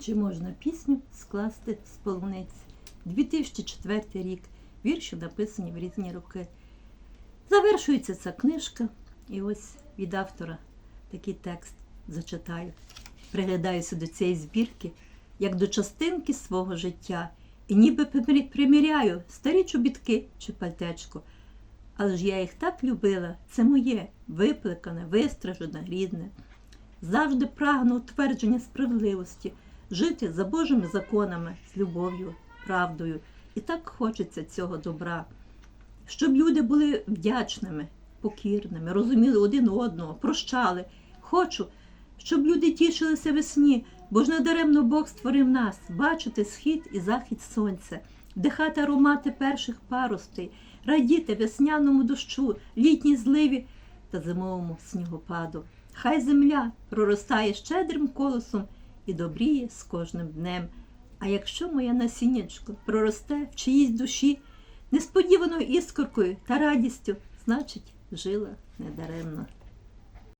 Чи можна пісню скласти з полуниці? 2004 рік. Вірші написані в різні роки. Завершується ця книжка, і ось від автора такий текст зачитаю. Приглядаюся до цієї збірки, як до частинки свого життя, і ніби приміряю старі чобітки чи пальтечко. Але ж я їх так любила, це моє, випликане, вистражене, рідне. Завжди прагну утвердження справедливості, жити за Божими законами, з любов'ю, правдою. І так хочеться цього добра, щоб люди були вдячними, покірними, розуміли один одного, прощали. Хочу, щоб люди тішилися весні, бо ж надаремно Бог створив нас бачити схід і захід сонця, вдихати аромати перших паростей, радіти весняному дощу, літній зливі та зимовому снігопаду. Хай земля проростає щедрим колосом і добріє з кожним днем. А якщо моя насіннячко проросте в чиїсь душі несподіваною іскоркою та радістю, значить, жила недаремно.